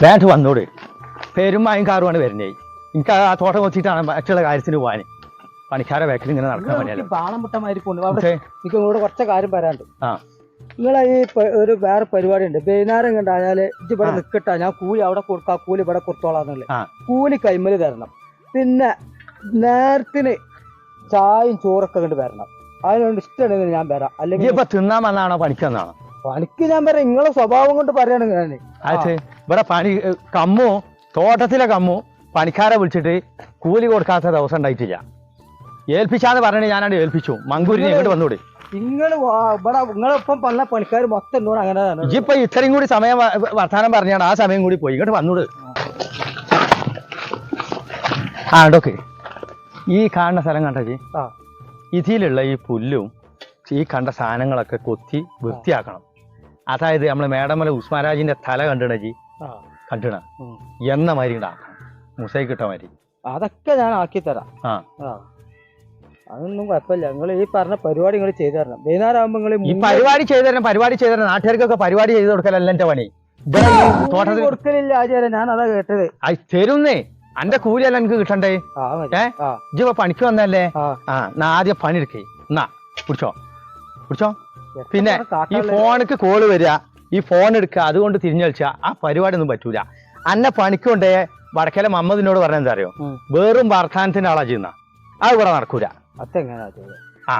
വേണ്ട വന്നോട്. പെരുമായും കാറുമാണ് വരുന്നേ. എനിക്ക് ആ തോട്ടം കൊത്തിയിട്ടാണ് മറ്റുള്ള കാര്യത്തിന് പോകാൻ പണിക്കാരെ വേക്കിൽ ഇങ്ങനെ നടക്കാൻ പണിയല്ലോ? എനിക്ക് നിങ്ങളോട് കുറച്ച് കാര്യം പറയാനുണ്ട്. ആ. നിങ്ങളെ ഈ ഒരു വേറെ പരിപാടി ഉണ്ട് വൈകുന്നേരം കണ്ടാൽ ഇത് ഇവിടെ നിൽക്കട്ടെ ഞാൻ കൂലി അവിടെ കൊടുക്കാം. കൂലി ഇവിടെ കൊടുത്തോളാന്നുള്ളത്. കൂലി കൈമൽ തരണം. പിന്നെ നേരത്തിന് ചായയും ചോറൊക്കെ കണ്ട് വരണം. അതിനോട് ഇഷ്ടമാണെങ്കിൽ ഞാൻ വരാം. അല്ലെങ്കിൽ തിന്നാൻ വന്നാണോ പണിക്ക് പണിക്ക് ഞാൻ വരാം. നിങ്ങളെ സ്വഭാവം കൊണ്ട് പറയണെങ്കിൽ ഇവിടെ പണി കമ്മോ തോട്ടത്തിലെ കമ്മു പണിക്കാരെ വിളിച്ചിട്ട് കൂലി കൊടുക്കാത്ത ദിവസം ഉണ്ടായിട്ടില്ല. ഏൽപ്പിച്ചാന്ന് പറഞ്ഞു ഞാനാണ് ഏൽപ്പിച്ചു. മങ്കൂരിനെ ഇങ്ങോട്ട് വന്നൂടെ. നിങ്ങൾ നിങ്ങളൊപ്പം പറഞ്ഞ പണിക്കാർ മൊത്തം അങ്ങനെ ഇപ്പൊ ഇത്രയും കൂടി സമയം വർത്തമാനം വർത്താനം പറഞ്ഞാണ് ആ സമയം കൂടി പോയി. ഇങ്ങോട്ട് വന്നൂട്. ആ ഡോക്കെ ഈ കാണുന്ന സ്ഥലം കണ്ടേ ഇതിലുള്ള ഈ പുല്ലും ഈ കണ്ട സാധനങ്ങളൊക്കെ കൊത്തി വൃത്തിയാക്കണം. അതായത് നമ്മളെ മേടമല ഉസ്മാരാജിന്റെ തല കണ്ടിടജി കണ്ടിട. എന്ന മാതിരി ഉണ്ടാക്കണം മുസൈക്ക് കിട്ട മാതിരി. അതൊക്കെ ഞാൻ ആക്കി തരാം. ആ. അതൊന്നും കുഴപ്പമില്ല. നിങ്ങൾ ഈ പറഞ്ഞ പരിപാടി നിങ്ങൾ ചെയ്തു തരണം. വൈകുന്നേരം ആകുമ്പോൾ നിങ്ങൾ ഈ പരിപാടി ചെയ്തു തരണം പരിപാടി ചെയ്തു തരണം. നാട്ടുകാർക്കൊക്കെ പരിപാടി ചെയ്ത് കൊടുക്കലല്ല എന്റെ പണി. തോട്ടത്തിൽ കൊടുക്കലില്ല ആചാര്യ ഞാൻ അതാ കേട്ടത് തരുന്നേ. അന്റെ കൂലിയല്ല എനിക്ക് കിട്ടണ്ടേ? ഏ? ആ. ഇജ്ജിപ്പോ പണിക്ക് വന്നല്ലേ ആ. എന്നാ ആദ്യം പണി എടുക്കേ എന്നാ പിടിച്ചോ. പിടിച്ചോ? പിന്നെ ഈ ഫോണിക്ക് കോൾ വരിക. ഈ ഫോൺ എടുക്കുക അതുകൊണ്ട് തിരിഞ്ഞു കളിച്ചാ ആ പരിപാടി ഒന്നും പറ്റൂല. അന്നെ പണിക്കൊണ്ടേ വടക്കല മമ്മദിനോട് പറഞ്ഞ എന്താ അറിയോ? വേറും വർത്താനത്തിന്റെ ആളാ ചെയ്യുന്ന. അത് ഇവിടെ നടക്കൂല. അതെങ്ങനെയാ.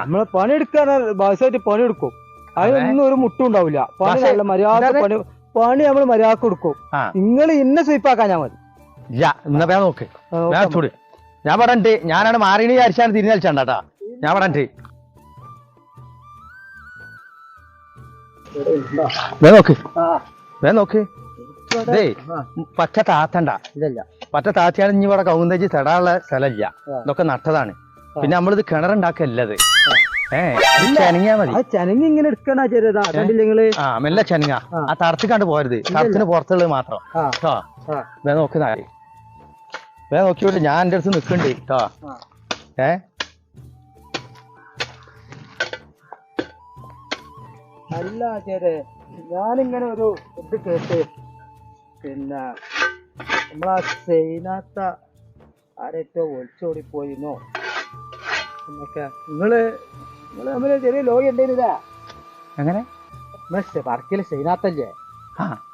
നമ്മൾ പണിയെടുക്കാൻ ബാസായിട്ട് പണിയെടുക്കും. അതിനൊന്നും ഒരു മുട്ടും ഉണ്ടാവില്ല. പണി മര്യാദ പണി പണി നമ്മൾ മര്യാദ കൊടുക്കും. നിങ്ങൾ ഇന്നെ സ്വീപ്പാക്കാൻ ഞാൻ മതി എന്നാ നോക്ക്. ചൂട്. ഞാൻ പറഞ്ഞിട്ട് ഞാനാണ് മാറിയെന്ന് വിചാരിച്ചാണ് തിരിഞ്ഞു ഞാൻ ഇവിടെ വേഗം നോക്ക്. വേഗം നോക്ക്. പച്ച താത്തണ്ട. ഇതല്ല. പച്ച താത്തിയാണ് ഇനി ഇവിടെ കൗന്തജി തെടാനുള്ള സ്ഥലമില്ല. ഇതൊക്കെ നട്ടതാണ്. പിന്നെ നമ്മളിത് കിണറുണ്ടാക്കല്ലത് മെല്ലെ ചെനങ്ങ. ആ. തടത്തി കണ്ട് പോരുത്. തടത്തിന് പുറത്തുള്ളത് മാത്രം. കേട്ടോ വേ നോക്കുന്ന വേ നോക്കിയോട്ട് ഞാൻ എന്റെ അടുത്ത് നിക്കണ്ടേ കേട്ടോ ആ. അല്ല ആചാര്യ ഞാനിങ്ങനെ ഒരു ഇത് കേട്ട്. പിന്നെ നമ്മളാ സൈനാത്ത ആരേറ്റോ ഒളിച്ചോടിപ്പോയിന്നോ? എന്നൊക്കെ. നിങ്ങൾ നിങ്ങൾ തമ്മിൽ ചെറിയ ലോകം ഉണ്ടായിരുന്നില്ല എങ്ങനെ? നമ്മളെ വർക്കിൽ സൈനാത്തല്ലേ?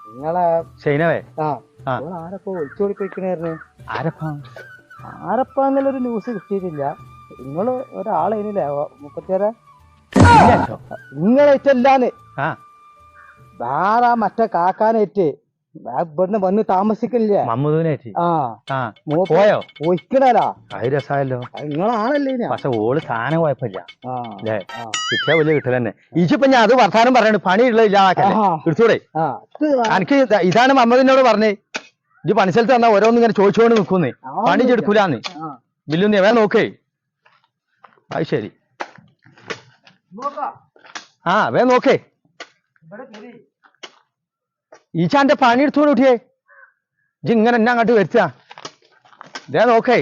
നിങ്ങളെ സൈനവേ? ആ. ആരപ്പോ ഒളിച്ചോടിപ്പോയിക്കണായിരുന്നു? ആരപ്പാ? ആരപ്പാന്നുള്ളൊരു ന്യൂസ് കിട്ടിയിട്ടില്ല. നിങ്ങൾ ഒരാളേനില്ലേ മുപ്പത്തിയാറ്. നിങ്ങളേറ്റല്ലാന്ന്. വേറെ മറ്റേ കാക്കാനേറ്റ്. ഇവിടുന്ന് വന്ന് താമസിക്കണില്ലേ? മമ്മൂദിനേറ്റ് ആ. പോയോ? പോയിക്കണല്ല അത് രസമായല്ലോ നിങ്ങളാണല്ലേ പക്ഷെ ഓൾ സാധനം കുഴപ്പമില്ല. കിട്ടിയ വലിയ കിട്ടൽ തന്നെ. ഇജിപ്പൊ ഞാൻ അത് വർത്താനം പറയണ്ട്. പണിയുള്ള ഇല്ലാതാക്കല്ലേ എടുത്തൂടെ ഇത് എനിക്ക് ഇതാണ് മമ്മദിനോട് പറഞ്ഞേ. ഇജ് പണിസ്ഥലത്ത് തന്നാ ഓരോന്നും ഇങ്ങനെ ചോദിച്ചുകൊണ്ട് നിൽക്കുന്നേ പണി ചെടുക്കൂലെ. ബില്ലുന്നേ വേഗം നോക്കേ. അത് ശരി. ആ വേ നോക്കേ. ഈച്ചാന്റെ പണി എടുത്തോണ്ട് കുട്ടിയെ ഇജ് ഇങ്ങനെ എന്നെ അങ്ങോട്ട് വരുത്ത. ദേ നോക്കേ.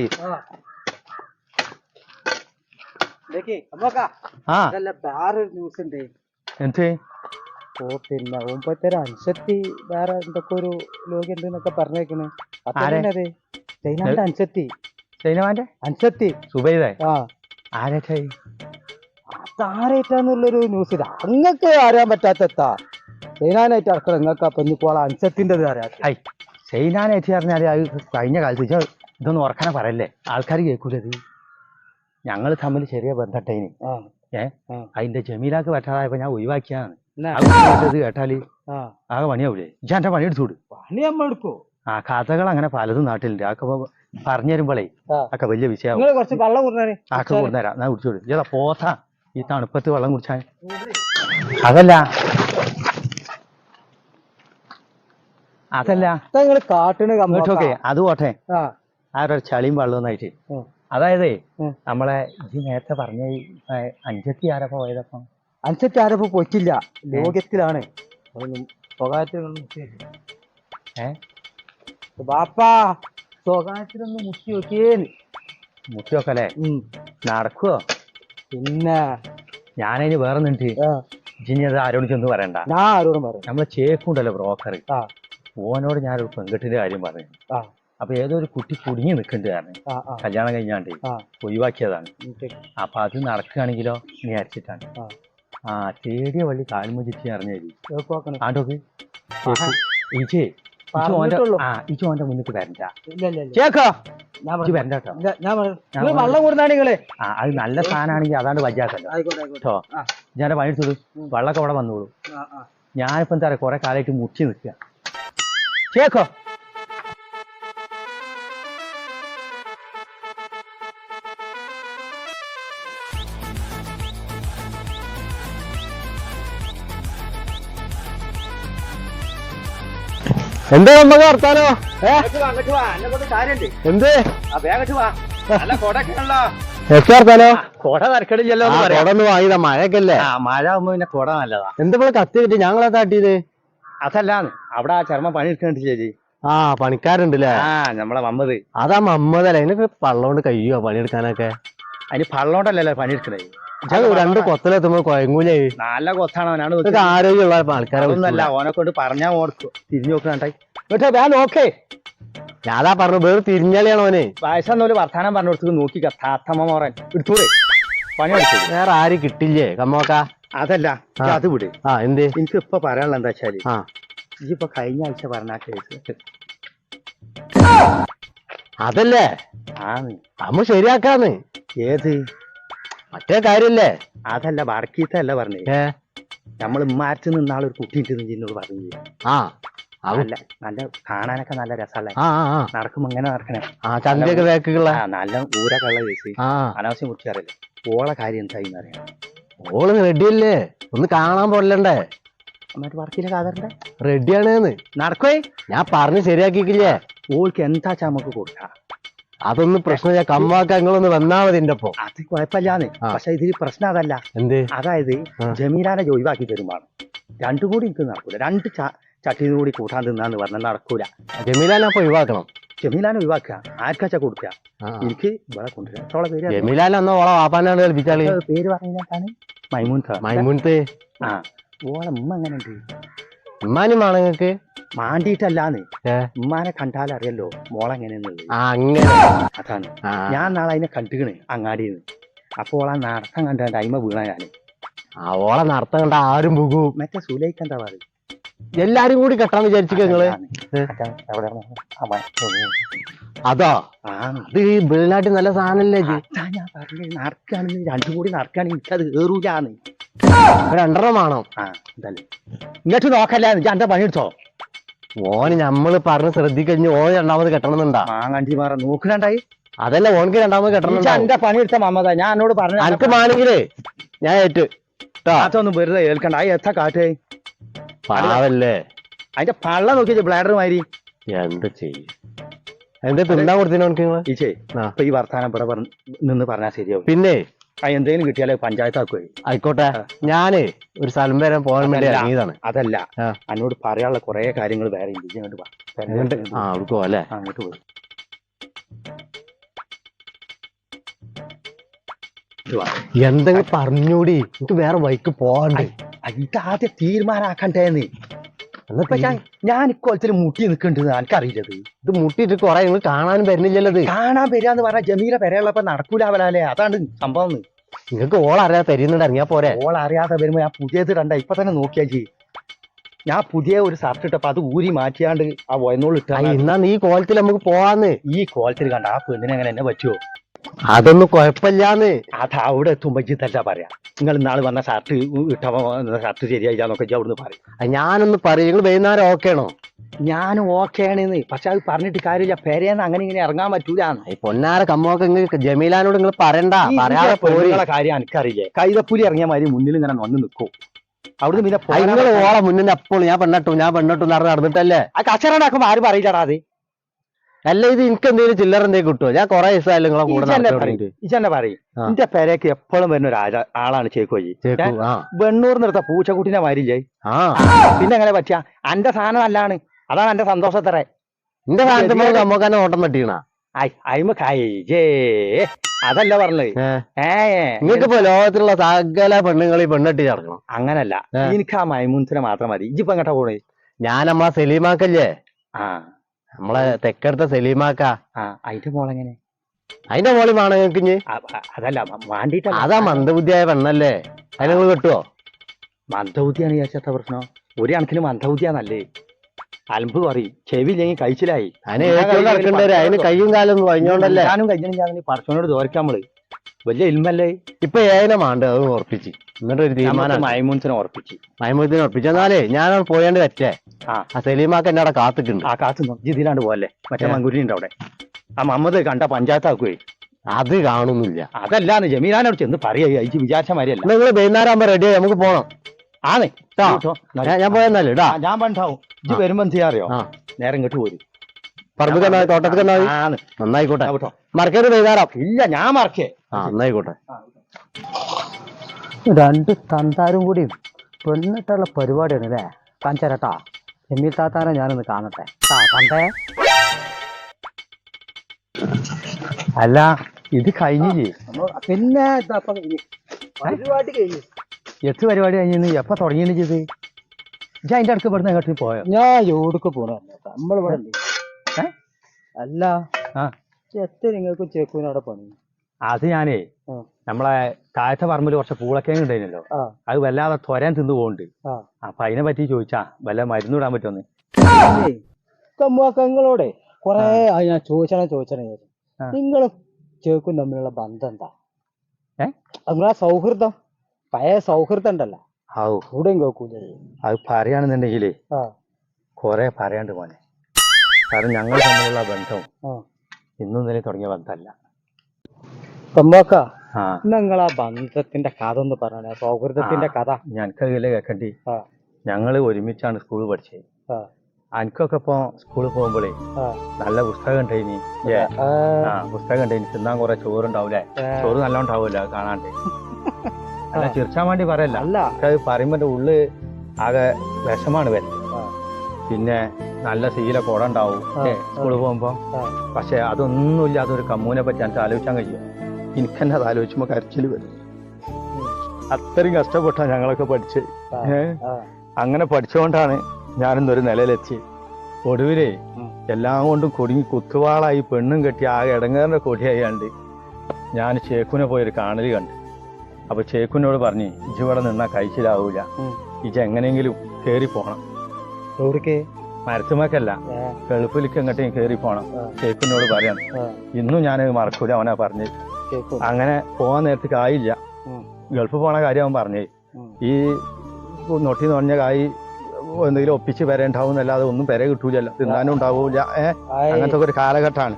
എന്ത്? ഓ പിന്നെ ഒമ്പത്തര അൻസത്തി വേറെ എന്തൊക്കെ ഒരു ലോകം ഉണ്ട് എന്നൊക്കെ പറഞ്ഞേക്കണ്. അതെ ചൈനാന്റെ അൻസത്തി. അൻസത്തി. സുബൈദേ. ആ. ആരേറ്റായി അതാരേറ്റാന്നുള്ളൊരു ന്യൂസ് ഇല്ല അങ്ങക്ക് അറിയാൻ പറ്റാത്ത എത്താ. ചൈനാനായിട്ട് അടക്കം നിങ്ങൾക്ക് ആ പെണ്ണിക്കോള അൻസത്തിന്റെത് അറിയാം. ഐ സൈനാനായിട്ട് പറഞ്ഞാൽ അത് കഴിഞ്ഞ കാലത്ത് വെച്ചാൽ ഇതൊന്നും ഉറക്കാനെ പറയല്ലേ? ആൾക്കാർ കേൾക്കൂലത് ഞങ്ങൾ തമ്മിൽ ചെറിയ ബന്ധട്ടേന് ഏ. അതിന്റെ ജമീലാക്ക് പറ്റാതായപ്പോ ഞാൻ ഒഴിവാക്കിയാണ് കേട്ടാൽ ആകെ പണിയാവൂലേ? ഇജാന്റെ എന്റെ പണി എടുത്തു പണി എടുക്കോ? ആ കഥകൾ അങ്ങനെ പലതും നാട്ടിലുണ്ട്. ആക്കെ പറഞ്ഞു തരുമ്പോളേ ആക്കെ ഒക്കെ വലിയ വിഷയം ആക്കെ കൊടുന്നേരാ. ഞാൻ കുടിച്ചോളൂ. ഇതാ പോത്താ. ഈ തണുപ്പത്ത് വെള്ളം കുടിച്ചാൽ അതല്ല. അതല്ല. നിങ്ങൾ കാട്ടിന് അത് പോട്ടെ. ആ. ആ ചളിയും വെള്ളവും ആയിട്ട്. അതായതേ നമ്മളെ ഇത് നേരത്തെ പറഞ്ഞ ഈ, അഞ്ചത്തി ആരപ്പ പോയതപ്പം? അഞ്ചത്തി ആരപ്പ പോയിട്ടില്ല. ലോകത്തിലാണ്. സ്വകാര്യത്തിലൊന്നും. ഏ? ബാപ്പാ സ്വകാര്യത്തിലൊന്ന് മുട്ടി നോക്കിയേന്ന് മുട്ടിയൊക്കെ നോക്കല്ലേ നടക്കുവോ? പിന്നെ ഞാനതിന് വേറെ നിന്നിട്ട് ആ, ഇജിഞ്ഞത് ആരോട് ചെന്ന് പറയണ്ട. ഞാൻ ആരോടും പറയാം നമ്മളെ ചേക്കുണ്ടല്ലോ ബ്രോക്കർ ആ. ഓനോട് ഞാനൊരു പെൺകെട്ടിന്റെ കാര്യം പറഞ്ഞു ആ. അപ്പൊ ഏതോ ഒരു കുട്ടി കുടുങ്ങി നിൽക്കുന്നുണ്ട് കാരണം ആ ആ. കല്യാണം കഴിഞ്ഞാണ്ട് ആ. ഒഴിവാക്കിയതാണ്. എന്നിട്ട് അപ്പൊ അത് നടക്കുകയാണെങ്കിലോ നീ അരച്ചിട്ടാണ് ആ. ആ തേടിയ വള്ളി കാൽമ അറിഞ്ഞു അറിഞ്ഞേരി കേൾക്കുവാക്കണം. ആണ്ടോക്ക്. പറഞ്ഞിട്ടുള്ളൂ. ആ ഇച്ചു ഓന്റെ മുന്നിട്ട് വരണ്ട. ഞാൻ നിങ്ങൾ. വെള്ളം ആ അത് നല്ല സാധനമാണെങ്കിൽ അതാണ് വജ്ജാക്കല്ലോ കേട്ടോ ഞാൻ പണിയെടുത്തത് വെള്ളമൊക്കെ അവിടെ വന്നോളൂ. ഞാനിപ്പം എന്താ പറയാ കുറെ കാലമായിട്ട് മുക്കി നിൽക്കുക ചേക്കോ? എന്താ നമ്മക്ക് വർത്താനോ? എന്ത്? എത്ര വർത്താനോ? കൊട തരക്കടില്ലല്ലോ പറയാം. കൊടൊന്ന് വാങ്ങിയതാ മഴയൊക്കെ അല്ലേ ആ മഴ ആകുമ്പോ പിന്നെ കൊട നല്ലതാ. എന്താ കത്തി കിട്ടി ഞങ്ങളെ താട്ടിയത് അതല്ലാന്ന്. അവിടെ ആ ചർമ്മ പണി എടുക്കണ്ടി ചേച്ചി. ആ പണിക്കാരുണ്ടല്ലേ ആ നമ്മളെ മമ്മത് അതാ മമ്മതല്ലേ അതിനൊക്കെ പള്ളം കൊണ്ട് കഴിയുവോ പണിയെടുക്കാനൊക്കെ? അതിന് പള്ളോണ്ടല്ലേ പണി എടുക്കണേ അത് രണ്ട് കൊത്തലെത്തുമ്പോ കൊയങ്ങൂലേ. നല്ല കൊത്താണ് അവനാണ് ആരോഗ്യമുള്ള ആൾക്കാരൊന്നല്ല. ഓനെ കൊണ്ട് പറഞ്ഞാ ഓർക്കും. തിരിഞ്ഞു നോക്കണ്ടായി പക്ഷെ ഞാൻ നോക്കേ. ഞാതാ പറഞ്ഞു വേറെ തിരിഞ്ഞളിയാണ് അവന് വയസ്സെന്നോൽ വർത്താനം പറഞ്ഞു കൊടുത്തത് നോക്കി താത്തമ്മ മോറൻ. എടുത്തൂടെ? പണി എടുത്തു വേറെ ആരും കിട്ടില്ലേ? കമ്മോക്ക? അതല്ല അത് വിട്. ആ എന്ത്? എനിക്ക് ഇപ്പൊ പറയാനുള്ള എന്താ വെച്ചാൽ ആ. ഇജിപ്പോ കഴിഞ്ഞ ആഴ്ച പറഞ്ഞ കേസ് അതല്ലേ? അമ്മ ശരിയാക്കാന്ന്. ഏത്? മറ്റേ കാര്യല്ലേ? അതല്ല വർക്കീത്തല്ല പറഞ്ഞേ. നമ്മൾ മാറ്റി നിന്നാൾ ഒരു കുട്ടി ഉണ്ട് പറഞ്ഞു ആ നല്ല നല്ല കാണാനൊക്കെ നല്ല രസമല്ലേ? നടക്കുമ്പോ ഇങ്ങനെ നടക്കണേ. ആ ചന്തയൊക്കെ വേക്കുള്ള? നല്ല ഊരൊക്കെയുള്ള ചേച്ചി. അനാവശ്യം കുറിച്ചറിയില്ല. ഓളെ കാര്യം എന്തായി അറിയാം. ഓൾ റെഡിയല്ലേ ഒന്ന് കാണാൻ പോലണ്ടേ മറ്റേ വർക്കിലെ കാതറിന്റെ റെഡിയാണ് നടക്കേ ഞാൻ പറഞ്ഞ് ശരിയാക്കിക്കില്ലേ? ഓൾക്ക് എന്താ നമുക്ക് കൊടുക്കാം? അതൊന്നും പ്രശ്നമില്ല. ഞാൻ കമ്മാക്കങ്ങളൊന്ന് വന്നാ മതി എന്റെ ഒപ്പം. അത് കുഴപ്പമില്ലാന്ന്. പക്ഷെ ഇതിൽ പ്രശ്നം അതല്ല. എന്ത്? അതായത്. ജമീലാനെ ഒഴിവാക്കി തരുമാണ്. രണ്ടും കൂടി എനിക്ക് നടക്കൂല. രണ്ട് ചട്ടിന് ചട്ടിയും കൂടി കൂട്ടാൻ തിന്നാന്ന് പറഞ്ഞാൽ നടക്കൂല. ജമീലാനെ അപ്പൊ ഒഴിവാക്കണം. ജമീലാനെ ഒഴിവാക്കുക. ആർക്കാച്ചാ കൊടുക്കുക. എനിക്ക് ഇവിടെ കൊണ്ടുവരാം എന്നാ ഓളെ വാപ്പാനാണ് കളിപ്പിച്ചാൾ പേര് പറയുന്നതാണ് മൈമൂൻ മൈമുൻത്ത്. ആ. ഓളെ ഉമ്മ അങ്ങനെ ഉണ്ട് ഉമ്മാനും വേണം നിങ്ങക്ക് ഏ? ഉമ്മാനെ കണ്ടാൽ അറിയല്ലോ മോളെങ്ങനെയെന്നുള്ളത് ആ അങ്ങനെ അതാണ്. ഞാൻ നാളെ അതിനെ കണ്ടുകണ് അങ്ങാടിന്ന്. അപ്പോൾ ഓളെ നടത്തം കണ്ടാണ്ട് അയിമ വീണ ഞാൻ ആ ഓളെ നടത്തം കണ്ട ആരും പോകും. മറ്റേ സുലൈക്ക് എന്താ പറയും എല്ലാരും കൂടി കെട്ടാന്ന് വിചാരിച്ചിക്ക നിങ്ങൾ? അതാ? അത് ഈ വെളിനാട്ടിൽ നല്ല സാധനല്ലേ ഇത്? ഞാൻ രണ്ടും കൂടി നടക്കുകയാണെങ്കിൽ എനിക്കത് ഏറൂലാന്ന് രണ്ടെണ്ണം വേണം. ആ എന്തായാലും. ഇങ്ങോട്ട് നോക്കല്ല ഞാൻ എന്റെ പണിയെടുത്തോ ഓന് നമ്മൾ പറഞ്ഞ് ശ്രദ്ധിക്കഴിഞ്ഞ് ഓന് രണ്ടാമത് കെട്ടണമെന്നുണ്ടാ? മാങ്ങാണ്ടി മാറ നോക്കണണ്ടായി അതല്ല ഓനക്ക് രണ്ടാമത് കെട്ടണം എന്റെ പണിയെടുത്ത മമ്മത ഞാൻ എന്നോട് പറഞ്ഞു അനക്ക് മാണെങ്കിലേ ഞാൻ ഏറ്റു. അതൊന്നും വെറുതെ ഏൽക്കണ്ട. എത്ത കാട്ടേ പാവല്ലേ? അതിന്റെ പള്ള നോക്കി ബ്ലാഡർ മാതിരി എന്താ ചെയ്യും? എന്താ തിന്നാൻ കൊടുത്തിന് ഓനക്ക് നിങ്ങൾ ഈച്ചേ ആ. ഈ വർത്താനം ഇവിടെ നിന്ന് പറഞ്ഞാൽ ശരിയാവും. പിന്നെ? എന്തെങ്കിലും കിട്ടിയാലേ പഞ്ചായത്താക്കുവേ ആയിക്കോട്ടെ. ഞാനേ ഒരു സ്ഥലം വരെ പോകാൻ വേണ്ടി അതല്ല. ഇറങ്ങിയതാണ്. അതല്ല. എന്നോട് പറയാനുള്ള കുറെ കാര്യങ്ങൾ വേറെ ഉണ്ട്. ഇജ്ജ് ഇങ്ങോട്ട് വാ. എന്നിട്ട് ആ അവിടെ പോവാല്ലേ ആ, അങ്ങോട്ട് പോയി. എന്തെങ്കിലും പറഞ്ഞൂടി. എനിക്ക് വേറെ വൈക്ക് പോവാണ്ട്. ഇത് ആദ്യം തീരുമാനാക്കണ്ടേന്ന്. എന്നിപ്പോ ഞാൻ ഞാൻ ഇക്കൊല്ലത്തിൽ മുട്ടി നിൽക്കുന്നുണ്ട് എനിക്കറിയില്ലത്. ഇത് മുട്ടിയിട്ട് കൊറേ നിങ്ങൾ കാണാനും വരുന്നില്ലല്ലോ ഇത്. കാണാൻ വരാന്ന് പറഞ്ഞാൽ ജമീല പെരയുള്ളപ്പോ നടക്കൂലാവലേ അതാണ് സംഭവം നിങ്ങൾക്ക് ഓൾ അറിയാതെ തരുന്നുണ്ട് ഇറങ്ങിയാ പോരെ? ഓൾ അറിയാതെ വരുമ്പോ ഞാൻ പുതിയത് കണ്ട ഇപ്പൊ തന്നെ നോക്കിയാ ചെയ്യും. ഞാൻ പുതിയ ഒരു ഷർട്ട് ഇട്ടപ്പോ അത് ഊരി മാറ്റിയാണ്ട് ആ വയനോളിട്ട് എന്നാ നീ കോലത്തിൽ നമുക്ക് പോവാന്ന്. ഈ കോലത്തിൽ കണ്ട ആ പെണ്ണിനെ അങ്ങനെ എന്നെ പറ്റുമോ അതൊന്നും കുഴപ്പമില്ലാന്ന്. അത് അവിടെ എത്തുമ്പോ ഇജ്ജ് തല്ല പറയാ. നിങ്ങൾ ഇന്നാൾ വന്ന ഷർട്ട് ഇട്ട ഷർട്ട് ശരിയായില്ലാന്നൊക്കെ അവിടുന്ന് പറയും. ഞാനൊന്ന് പറയും. നിങ്ങൾ വൈകുന്നേരം ഓക്കെ ആണോ? ഞാനും ഓക്കെ ആണെന്ന്. പക്ഷെ അത് പറഞ്ഞിട്ട് കാര്യമില്ല. പെരേന്ന് അങ്ങനെ ഇങ്ങനെ ഇറങ്ങാൻ പറ്റൂലാന്ന്. ഈ പൊന്നാര കമ്മൊക്കെ ജമീലാനോട് നിങ്ങൾ പറയണ്ട. പറയാതെ പോരി കാര്യം എനിക്കറിയില്ലേ? കൈതപ്പുലി ഇറങ്ങിയ മാതിരി മുന്നിൽ ഇങ്ങനെ വന്ന് നിൽക്കും അവിടുന്ന് പിന്നെ ഓളെ മുന്നിൽ അപ്പോൾ ഞാൻ പെണ്ണട്ടു ഞാൻ പെണ്ണട്ടു നടന്നിട്ടല്ലേ? ആ കച്ചറ ഉണ്ടാക്കുമ്പോ ആരും പറയില്ലടാ അത്. അല്ല ഇത് എനിക്ക് എന്തെങ്കിലും ചില്ലറ എന്തെങ്കിലും കിട്ടുമോ ഞാൻ കൊറേ ദിവസമായാലും നിങ്ങളെ കൂടെ നടക്കാൻ പറയും. എന്റെ പെരേക്ക് എപ്പോഴും വരുന്ന ഒരു ആളാ- ആളാണ് ചേക്കോജി ചേക്കു ആ. വെണ്ണൂർ നിർത്ത പൂച്ചക്കുട്ടിനെ മാരില്ലേ ആ. പിന്നെ എങ്ങനെ പറ്റിയ? അന്റെ സാധനം അല്ലാണ് അതാണ് എന്റെ സന്തോഷത്തറേ. എന്റെ സാധനത്തിന് നമുക്ക് തന്നെ ഓട്ടം അയിമ ജേ. അതല്ല പറഞ്ഞത്. ഏ. ഏ നിങ്ങൾക്ക് ഇപ്പൊ ലോകത്തിലുള്ള സകല പെണ്ണുങ്ങളെ പെണ്ണെട്ടി നടക്കണം അങ്ങനല്ല. ഏ. എനിക്ക് ആ മൈമൂൻസിനെ മാത്രം മതി. ഇജിപ്പോ എങ്ങട്ടാ പോണേ? ഞാൻ നമ്മളെ സലീമാക്കല്ലേ? ആ. നമ്മളെ തെക്കടുത്ത സലീമാക്ക. അതിന്റെ മോളെങ്ങനെ? അതിന്റെ മോളി ആ, അതല്ല വാണ്ടിട്ടല്ല. അതാ മന്ദബുദ്ധിയായ പെണ്ണല്ലേ? അതിനെ നിങ്ങൾ കിട്ടുവോ? മന്ദബുദ്ധിയാണ് വിചാരിച്ചാത്ത പ്രശ്നം. ഒരു കണക്കിന് മന്ദബുദ്ധിയാണല്ലേ? അലമ്പ് പറയും ചെവി ഇല്ലെങ്കിൽ കഴിച്ചിലായി. അതിന് അതിന് കയ്യും കാലും കഴിഞ്ഞോണ്ടല്ലേ ഞാനും കഴിഞ്ഞാൽ പറഞ്ഞോട് തോരക്കാൻ നമ്മൾ. വലിയ ഇൽമല്ലേ ഇപ്പൊ ഏതിനെ മാണ്ട അത് ഉറപ്പിച്ച്. എന്നിട്ട് ഒരു തീരുമാനം. മൈമൂൻസിനെ ഉറപ്പിച്ച്. മൈമുദ്ദീൻ ഉറപ്പിച്ചു. എന്നാലേ ഞാൻ പോയാണ്ട് വെച്ചേ ആ. ആ സലീമാക്ക എന്നെ അവിടെ കാത്തിട്ടുണ്ട്. ആ കാത്തു ഇതിലാണ്ട് പോലെ മറ്റേ. മങ്കുരി ഉണ്ട് അവിടെ. ആ മമ്മദ് കണ്ട പഞ്ചായത്താക്കുവേ? അത് കാണുന്നില്ല. അതല്ലാന്ന് ജമീലാനോട് ചെന്ന് പറയാ. അയച്ച് വിചാരിച്ച മാതിരിയല്ല. നിങ്ങൾ വൈകുന്നേരം ആകുമ്പോ റെഡി നമുക്ക് പോണം. ആണേ ട്ടാ. ഞാൻ- ഞാൻ പോയെന്നല്ലേ ഇടാ. ഞാൻ പണ്ടാവും. ഇത്. വരുമ്പോ എന്ത് ചെയ്യാറിയോ? ആ. നേരം ഇങ്ങോട്ട് പോരും. പറമ്പ് തന്നെ തോട്ടത്തിൽ ആണ് നന്നായിക്കോട്ടെ. ആ, വിട്ടോ. മറക്കരുത് വൈകുന്നേരം. ഇല്ല ഞാൻ മറക്കേ. ആ രണ്ട് തന്താരും കൂടി പെണ്ണിട്ടുള്ള പരിപാടിയാണ് അല്ലേ? കാണിച്ചാരട്ടാ എമ്മി താത്താനെ ഞാനൊന്ന് കാണട്ടെ. ആ തന്തേ. അല്ല ഇത് കഴിഞ്ഞില്ലേ? പിന്നെ എത്ര. പരിപാടി കഴിഞ്ഞു. എട്ട് പരിപാടി കഴിഞ്ഞ് എപ്പ തുടങ്ങിയെന്ന് ചെയ്ത് ഞാൻ അതിന്റെ അടുത്ത് ഇവിടുന്ന് എങ്ങോട്ട് പോയോ? ഞാൻ എവിടേക്ക് പോണ? നമ്മളിവിടെ. അല്ല. ആ. എത്ര നിങ്ങൾക്ക് ചേക്കൂനവിടെ പണി? അത് ഞാനേ നമ്മളെ താഴത്തെ പറമ്പിൽ കുറച്ച് പൂളക്കേങ്ങ് ഉണ്ടായിരുന്നല്ലോ. അത് വല്ലാതെ ത്വരാൻ തിന്നു പോകുന്നുണ്ട് അപ്പൊ അതിനെ പറ്റി ചോദിച്ചാ വല്ല മരുന്ന് ഇടാൻ പറ്റുമെന്ന് കമ്മുവാക്കങ്ങളോടെ കൊറേ ഞാൻ ചോദിച്ചാ ചോദിച്ചാ. നിങ്ങളും ചേക്കും തമ്മിലുള്ള ബന്ധം എന്താ ഏഹ് നിങ്ങളെ സൗഹൃദം പഴയ സൗഹൃദം ഉണ്ടല്ലോ. കൂടെയും കേൾക്കൂല? അത് പറയാണെന്നുണ്ടെങ്കിലേ കൊറേ പറയാണ്ട് മോനെ. കാരണം ഞങ്ങൾ തമ്മിലുള്ള ബന്ധം ഇന്നും ഇന്നലെ തുടങ്ങിയ ബന്ധമല്ല. നിങ്ങൾ ആ. ബന്ധത്തിന്റെ കഥ ഒന്ന് പറയണേ സൗഹൃദത്തിന്റെ കഥ. ഞങ്ങൾക്കതിലെ കേൾക്കണ്ടി ആ. ഞങ്ങൾ ഒരുമിച്ചാണ് സ്കൂൾ പഠിച്ചത്. എനിക്കൊക്കെ ഇപ്പൊ സ്കൂളിൽ പോകുമ്പോഴേ നല്ല പുസ്തകം ഉണ്ടായിനി ആ, പുസ്തകം ഉണ്ടായിനി തിന്നാൻ കുറെ ചോറുണ്ടാവൂലേ. ചോറ് നല്ല ഉണ്ടാവൂല? കാണാണ്ട്. അല്ല ചിരിച്ചാൻ വേണ്ടി പറയല്ല. അല്ല. പറയുമ്പോ എന്റെ ഉള്ള് ആകെ വിഷമാണ് വരുന്നത് പിന്നെ നല്ല സീല കുട ഉണ്ടാവും. സ്കൂളിൽ പോകുമ്പോ. പക്ഷെ അതൊന്നുമില്ല. അതൊരു കമ്മൂനെ പറ്റി എനിക്ക് ആലോചിക്കാൻ കഴിയും. എനിക്ക് തന്നെ അത് ആലോചിക്കുമ്പോ കരച്ചിൽ വരും. അത്രയും കഷ്ടപ്പെട്ടാ ഞങ്ങളൊക്കെ പഠിച്ച്. അങ്ങനെ പഠിച്ചുകൊണ്ടാണ് ഞാനിന്നൊരു നിലയിലെത്തി. ഒടുവിലേ എല്ലാം കൊണ്ടും കുടുങ്ങി കുത്തുവാളായി പെണ്ണും കെട്ടി ആ ഇടങ്ങേറിന്റെ കൊടിയായാണ്ട് ഞാൻ ചേക്കുനെ പോയൊരു കാണൽ കണ്ട്. അപ്പൊ ചേക്കുനോട് പറഞ്ഞു ഇജ് ഇവിടെ നിന്നാ കഴിച്ചിലാവൂല. ഇജ് എങ്ങനെയെങ്കിലും കേറി പോണം. എവിടേക്ക്? മരത്തുമക്കല്ല ഏ, ഗൾഫിലേക്ക് എങ്ങോട്ടെങ്കിലും കേറി പോണം. ചേക്കുനോട് പറയണം ഇന്നും ഞാൻ മറക്കൂല അവനാ പറഞ്ഞത്. അങ്ങനെ പോകാൻ നേരത്തെ കായില്ല ഗൾഫ് പോണ കാര്യം അവൻ പറഞ്ഞേ. ഈ നൊട്ടി നിറഞ്ഞ കായ് എന്തെങ്കിലും ഒപ്പിച്ച് പെരണ്ടാവും എന്നല്ലാതെ ഒന്നും പെര കിട്ടൂലല്ലോ. തിന്നാനും ഉണ്ടാവൂല. ഏഹ്. അങ്ങനത്തെ ഒരു കാലഘട്ടമാണ്.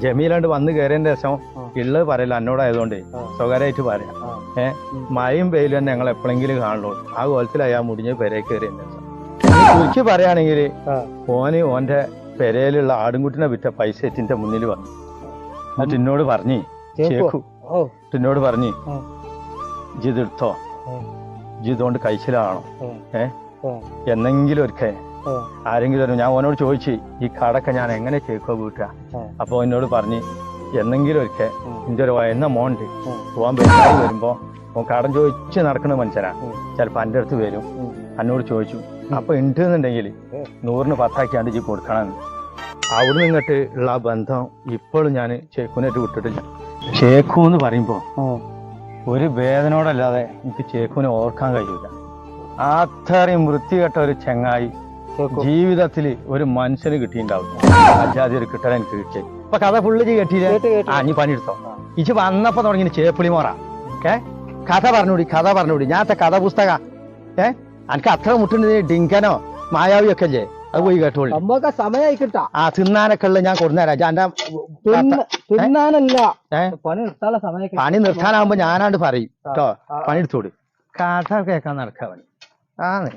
ജമീലാണ്ട് വന്ന് കയറിയതിന്റെ ശേഷം ഇള്ളത് പറയില്ല എന്നോടായതുകൊണ്ട്. സ്വകാര്യമായിട്ട് പറയാം. ഏഹ് മഴയും വെയിലും തന്നെ ഞങ്ങൾ എപ്പോഴെങ്കിലും കാണുള്ളൂ. ആ കോലത്തിലായി ആ മുടിഞ്ഞ് പെരയെ കയറിയതിന്റെ ശേഷം. പറയുകയാണെങ്കിൽ ഓന് ഓന്റെ പെരയിലുള്ള ആടുംകുട്ടിനെ വിറ്റ പൈസ എറ്റിന്റെ മുന്നിൽ വന്നു. എന്നിട്ട് എന്നോട് പറഞ്ഞു? ചേക്കു എന്നോട് പറഞ്ഞു. ജിത് എടുത്തോ. ജിതുകൊണ്ട് കഴിച്ചിലാണോ. ഏ. എന്നെങ്കിലും ഒരുക്കേ. ആരെങ്കിലും ഞാൻ ഓനോട് ചോദിച്ചു ഈ കടക്കെ ഞാൻ എങ്ങനെ ചേക്കോ വീട്ടുക അപ്പൊ അപ്പോൾ എന്നോട് പറഞ്ഞു എന്നെങ്കിലും ഒരിക്കൽ എന്റെ എന്റെ ഒരു വയന്ന മോണ്ട് പോവാൻ പറ്റാതെ വരുമ്പോ വരുമ്പോൾ ഓൻ കടം ചോദിച്ച് നടക്കുന്ന മനുഷ്യനാ. ചിലപ്പോ ചിലപ്പോൾ എന്റെ അടുത്ത് വരും. എന്നോട് ചോദിച്ചു അപ്പൊ ഉണ്ട് എന്നുണ്ടെങ്കിൽ നൂറിന് പത്താക്കിയാണ്ട് ജി കൊടുക്കണം അവിടെ നിന്നിട്ട് ഉള്ള ബന്ധം ഇപ്പോഴും ഞാൻ ചേക്കുനായിട്ട് വിട്ടിട്ടില്ല. ചേക്കു എന്ന് പറയുമ്പോൾ ഒരു വേദനയോടല്ലാതെ എനിക്ക് ചേക്കുവിനെ ഓർക്കാൻ കഴിയില്ല അത്രയും വൃത്തികെട്ട ഒരു ചെങ്ങായി? ജീവിതത്തിൽ ഒരു മനുഷ്യന് കിട്ടിയിട്ടുണ്ടാവും. അജാതി ഒരു കിട്ടല എനിക്ക് കിട്ടി ഇപ്പൊ കഥ ഫുള്ള് കേട്ടില്ലേ കേട്ട് കേട്ട്. ആ നീ പണിയെടുത്തോ. ഇച്ച് വന്നപ്പോ തുടങ്ങി ചേപ്പിളി മോറ. ഏ? കഥ പറഞ്ഞുകൂടി കഥ പറഞ്ഞുകൂടി. ഞാനത്തെ കഥ പുസ്തക ഏ? എനിക്ക് അത്ര മുട്ടുണ്ട് ഡിങ്കനോ മായാവിയൊക്കെ അല്ലേ അത് പോയി കേട്ടോളി. നമ്മക്ക് സമയമായി കിട്ടാ. ആ തിന്നാനൊക്കെ ഉള്ള ഞാൻ കൊടുന്നേരാ. എന്റെ തിന്നാനല്ല. പണി നിർത്താനുള്ള സമയം പണി നിർത്താനാവുമ്പോ ഞാനാണ്ട് പറയും. കേട്ടോ പണി എടുത്തോട് കഥ കേൾക്കാൻ നടക്കാവൻ ആന്ന്.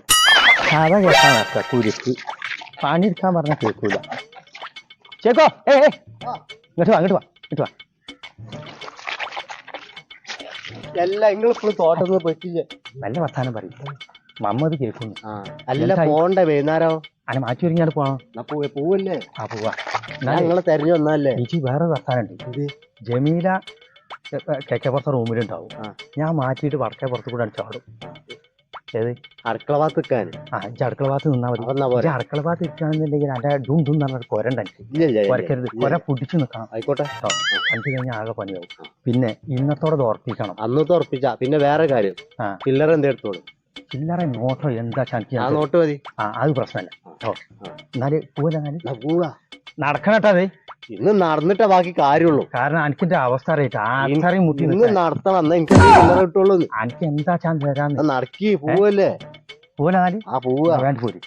കഥ കേൾക്കാൻ നടക്ക കുരുക്ക്. പണിയെടുക്കാൻ പറഞ്ഞ കേൾക്കൂല. ചേക്കോ ഏ ഏ. ഇങ്ങോട്ട് വാ ഇങ്ങോട്ട് വാ ഇങ്ങോട്ട് വാ. എല്ലാം നിങ്ങൾ ഇപ്പോഴും തോട്ടത്തിൽ പറ്റില്ലേ നല്ല വർത്താനം പറയും. മമ്മത് കേൾക്കുന്നു. അല്ല പോണ്ട വൈകുന്നേരം. അനെ മാറ്റി ഒരുങ്ങിയാൽ പോവാം. പോവല്ലേ? ആ പോവാ. ഞാൻ നിങ്ങളെ തെരഞ്ഞു വന്നാലേ ചേച്ചി വേറെ വർത്താനുണ്ട് ഇത് ജമീല കിഴക്കേപ്പുറത്തെ റൂമിലുണ്ടാവും. ഞാൻ മാറ്റിയിട്ട് വടക്കേ പുറത്ത് കൂടെ ചാടും. ഏത്? അടുക്കള ഭാഗത്ത് നിൽക്കാൻ. ആ എനിക്ക് അടുക്കള ഭാഗത്ത് നിന്നാൽ മതി. അടുക്കള ഭാഗത്ത് ഇരിക്കുകയാണെന്നുണ്ടെങ്കിൽ അതിന്റെ ഡും ഡും എന്ന് പറഞ്ഞ കൊരണ്ട കൊരക്കരുത്. കൊര പിടിച്ചു നിൽക്കണം. ആയിക്കോട്ടെ. കേട്ടോ കണ്ടു കഴിഞ്ഞാൽ ആകെ പണിയാവും. പിന്നെ ഇന്നത്തോടെ ഉറപ്പിക്കണം. അന്നത്തെ ഉറപ്പിച്ച. പിന്നെ വേറെ കാര്യം. ആ. ചില്ലറ എന്ത് എടുത്തോളൂ. ചില്ലറ നോട്ടോ എന്താ ചാൻസ് ആ നോട്ട് മതി. ആ അത് പ്രശ്നമല്ല കേട്ടോ എന്നാൽ പോലെ എന്നാൽ? എന്നാ പോവാ. നടക്കണട്ടോ ഇന്ന് നടന്നിട്ടേ ബാക്കി കാര്യമുള്ളൂ. കാരണം എനിക്കിന്റെ അവസ്ഥ അറിയിട്ട് ആൾക്കാരെയും മുട്ടി ഇന്ന്. നടത്തണം. എന്നാ എനിക്ക് ചില്ലറ കിട്ടുള്ളൂ എനിക്ക് എന്താ ചാൻസ് തരാന്ന് നടക്കി പോവല്ലേ? പോലെ ആ പോവാ. വേണ്ടി പോരി.